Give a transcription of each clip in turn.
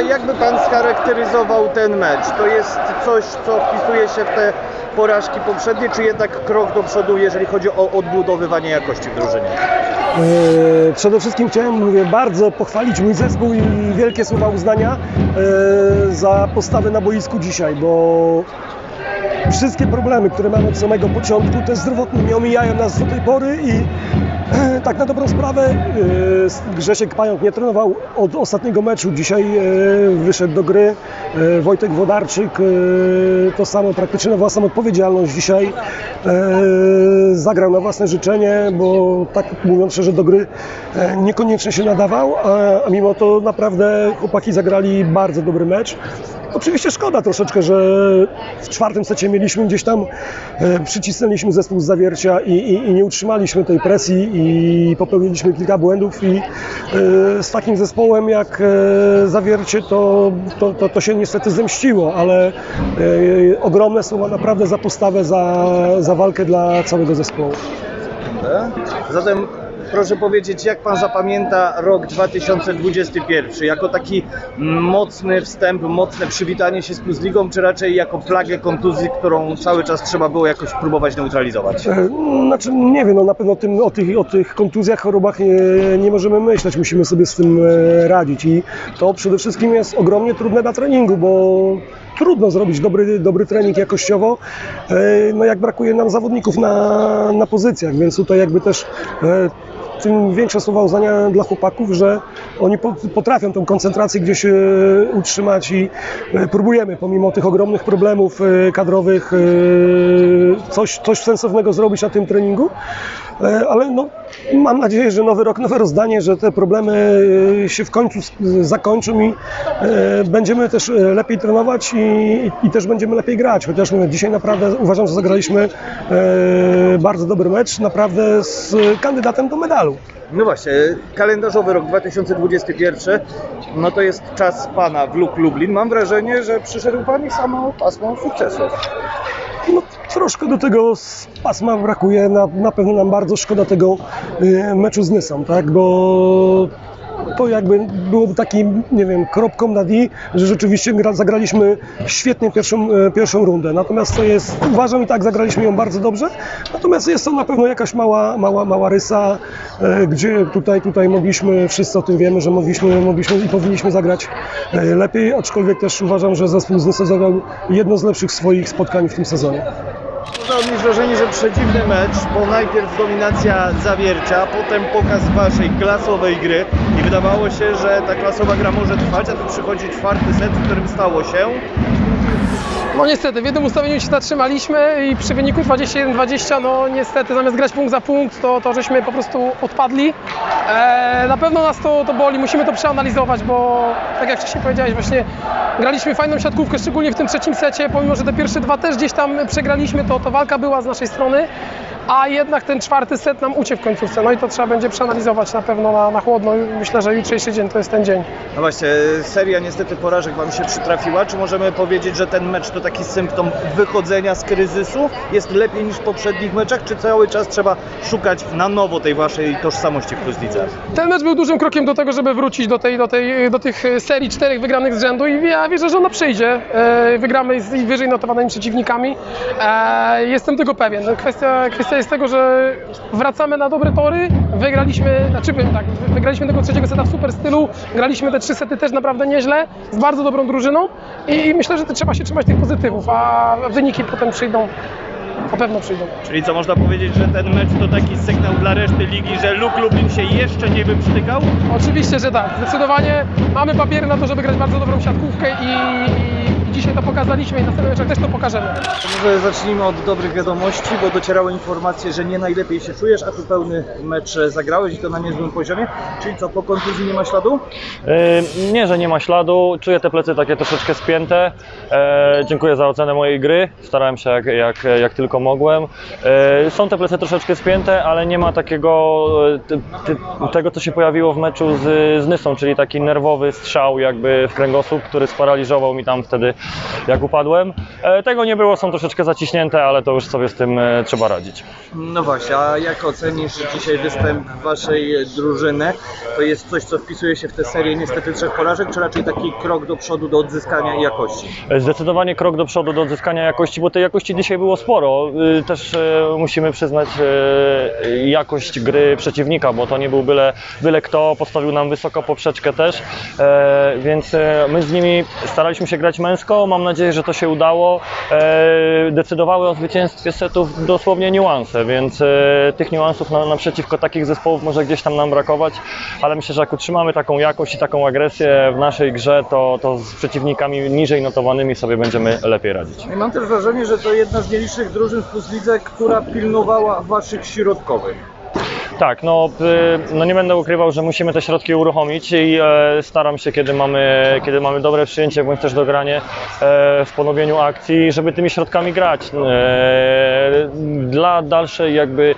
jakby pan scharakteryzował ten mecz? To jest coś, co wpisuje się w te porażki poprzednie, czy jednak krok do przodu, jeżeli chodzi o odbudowywanie jakości w drużynie? E, Przede wszystkim chciałem mówię, bardzo pochwalić mój zespół i wielkie słowa uznania e, za postawę na boisku dzisiaj, bo wszystkie problemy, które mamy od samego początku, te zdrowotne nie omijają nas do tej pory i tak na dobrą sprawę e, Grzesiek Pająk nie trenował od ostatniego meczu. Dzisiaj e, wyszedł do gry. E, Wojtek Wodarczyk to samo praktycznie na własną odpowiedzialność dzisiaj zagrał na własne życzenie, bo tak mówiąc szczerze do gry niekoniecznie się nadawał, a mimo to naprawdę chłopaki zagrali bardzo dobry mecz. Oczywiście szkoda troszeczkę, że w czwartym secie mieliśmy gdzieś tam, e, przycisnęliśmy zespół z zawiercia i, i, i nie utrzymaliśmy tej presji i popełniliśmy kilka błędów i e, z takim zespołem jak e, zawiercie to, to, to, to się niestety zemściło, ale e, ogromne słowa naprawdę za postawę, za, za walkę dla całego zespołu. Zatem proszę powiedzieć, jak pan zapamięta rok 2021? Jako taki mocny wstęp, mocne przywitanie się z Plus Ligą, czy raczej jako plagę kontuzji, którą cały czas trzeba było jakoś próbować neutralizować? E, Znaczy, nie wiem, no na pewno tym, o, tych, o tych kontuzjach, chorobach nie, nie możemy myśleć, musimy sobie z tym e, radzić i to przede wszystkim jest ogromnie trudne na treningu, bo trudno zrobić dobry, dobry trening jakościowo, e, no jak brakuje nam zawodników na, na pozycjach, więc tutaj jakby też tym większe słowa uznania dla chłopaków, że oni po- potrafią tą koncentrację gdzieś e, utrzymać i e, próbujemy pomimo tych ogromnych problemów e, kadrowych coś, coś sensownego zrobić na tym treningu. Ale no, mam nadzieję, że nowy rok, nowe rozdanie, że te problemy e, się w końcu zakończą i e, będziemy też e, lepiej trenować i, i też będziemy lepiej grać. Chociaż dzisiaj naprawdę uważam, że zagraliśmy bardzo dobry mecz, naprawdę z kandydatem do medalu. No właśnie, kalendarzowy rok 2021, no to jest czas pana w Luk Lublin. Mam wrażenie, że przyszedł pan i samą pasmą sukcesów. Troszkę do tego pasma brakuje. Na, na pewno nam bardzo szkoda tego y, meczu z Nysą, tak? Bo to jakby byłoby takim, nie wiem, kropką na D, że rzeczywiście gra, zagraliśmy świetnie pierwszą, e, pierwszą rundę. Natomiast to jest, uważam i tak zagraliśmy ją bardzo dobrze. Natomiast jest to na pewno jakaś mała, mała, mała rysa, e, gdzie tutaj, tutaj mogliśmy, wszyscy o tym wiemy, że mogliśmy, mogliśmy i powinniśmy zagrać lepiej, aczkolwiek też uważam, że zespół z zagrał jedno z lepszych swoich spotkań w tym sezonie. Można odnieść wrażenie, że przeciwny mecz, bo najpierw dominacja zawiercia, potem pokaz waszej klasowej gry i wydawało się, że ta klasowa gra może trwać, a tu przychodzi czwarty set, w którym stało się. No niestety, w jednym ustawieniu się zatrzymaliśmy i przy wyniku 21-20, no niestety zamiast grać punkt za punkt, to, to żeśmy po prostu odpadli. E, na pewno nas to, to boli, musimy to przeanalizować, bo tak jak wcześniej powiedziałeś, właśnie graliśmy fajną siatkówkę, szczególnie w tym trzecim secie, pomimo, że te pierwsze dwa też gdzieś tam przegraliśmy, to, to walka była z naszej strony, a jednak ten czwarty set nam uciekł w końcówce, no i to trzeba będzie przeanalizować na pewno na, na chłodno. Myślę, że jutrzejszy dzień to jest ten dzień. No właśnie, seria niestety porażek wam się przytrafiła. Czy możemy powiedzieć, że ten mecz to taki symptom wychodzenia z kryzysu? Jest lepiej niż w poprzednich meczach, czy cały czas trzeba szukać na nowo tej waszej tożsamości w Plus Lidze? Ten mecz był dużym krokiem do tego, żeby wrócić do, tej, do, tej, do tych serii czterech wygranych z rzędu i ja wierzę, że ona przyjdzie. E, Wygramy z wyżej notowanymi przeciwnikami. E, Jestem tego pewien. Kwestia, kwestia jest tego, że wracamy na dobre tory. Wygraliśmy, znaczy tak, wygraliśmy tego trzeciego seta w super stylu. Graliśmy te trzy sety też naprawdę nieźle, z bardzo dobrą drużyną i myślę, że trzeba się trzymać tych pozytywów, a wyniki potem przyjdą. Na pewno przyjdą. Czyli co, można powiedzieć, że ten mecz to taki sygnał dla reszty ligi, że Luk Lublin się jeszcze nie wyprztykał? Oczywiście, że tak. Zdecydowanie mamy papiery na to, żeby grać bardzo dobrą siatkówkę i dzisiaj to pokazaliśmy i na następnych też to pokażemy. Może zacznijmy od dobrych wiadomości, bo docierały informacje, że nie najlepiej się czujesz, a tu pełny mecz zagrałeś i to na niezłym poziomie. Czyli co, po kontuzji nie ma śladu? Yy, Nie, że nie ma śladu. Czuję te plecy takie troszeczkę spięte. E, dziękuję za ocenę mojej gry. Starałem się jak, jak, jak tylko mogłem. E, są te plecy troszeczkę spięte, ale nie ma takiego e, ty, ty, tego, co się pojawiło w meczu z, z Nysą, czyli taki nerwowy strzał jakby w kręgosłup, który sparaliżował mi tam wtedy jak upadłem. E, tego nie było, są troszeczkę zaciśnięte, ale to już sobie z tym e, trzeba radzić. No właśnie, a jak ocenisz dzisiaj występ waszej drużyny? To jest coś, co wpisuje się w tę serię niestety trzech porażek, czy raczej taki krok do przodu do odzyskania jakości? Zdecydowanie krok do przodu do odzyskania jakości, bo tej jakości dzisiaj było sporo. Też e, musimy przyznać e, jakość gry przeciwnika, bo to nie był byle, byle kto, postawił nam wysoko poprzeczkę też, E, więc e, my z nimi staraliśmy się grać męsko, mam nadzieję, że to się udało. E, Decydowały o zwycięstwie setów dosłownie niuanse, więc e, tych niuansów na, naprzeciwko takich zespołów może gdzieś tam nam brakować, ale myślę, że jak utrzymamy taką jakość i taką agresję w naszej grze, to, to z przeciwnikami niżej notowanymi sobie będziemy lepiej radzić. I mam też wrażenie, że to jedna z nielicznych drużyn w Plus Lidze, która pilnowała waszych środkowych. Tak, no, y, no nie będę ukrywał, że musimy te środki uruchomić i e, staram się, kiedy mamy, kiedy mamy dobre przyjęcie bądź też dogranie e, w ponowieniu akcji, żeby tymi środkami grać. E, dla dalszej jakby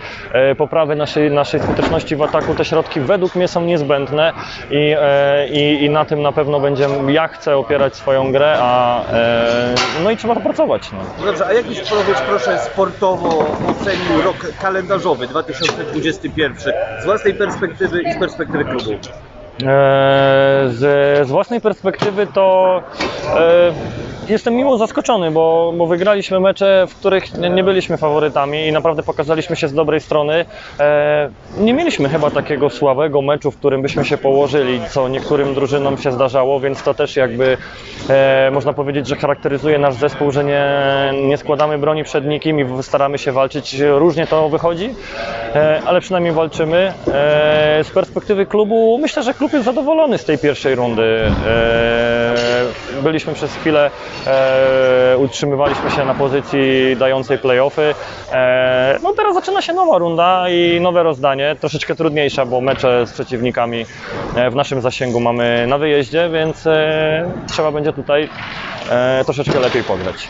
poprawy naszej, naszej skuteczności w ataku te środki według mnie są niezbędne i, i, i na tym na pewno będziemy, ja chcę opierać swoją grę, a no i trzeba to pracować. No. Dobrze, a jak byś powiedz proszę sportowo ocenił rok kalendarzowy 2021 z własnej perspektywy i z perspektywy klubu? E, Z, z własnej perspektywy to e, jestem miło zaskoczony, bo, bo wygraliśmy mecze, w których nie, byliśmy faworytami i naprawdę pokazaliśmy się z dobrej strony. E, nie mieliśmy chyba takiego słabego meczu, w którym byśmy się położyli, co niektórym drużynom się zdarzało, więc to też jakby e, można powiedzieć, że charakteryzuje nasz zespół, że nie, nie składamy broni przed nikim i staramy się walczyć. Różnie to wychodzi, e, ale przynajmniej walczymy. Z perspektywy klubu myślę, że klub jest zadowolony z tej pierwszej rundy. Byliśmy przez chwilę, utrzymywaliśmy się na pozycji dającej playoffy. E, no teraz zaczyna się nowa runda i nowe rozdanie, troszeczkę trudniejsza, bo mecze z przeciwnikami e, w naszym zasięgu mamy na wyjeździe, więc e, trzeba będzie tutaj e, troszeczkę lepiej pograć.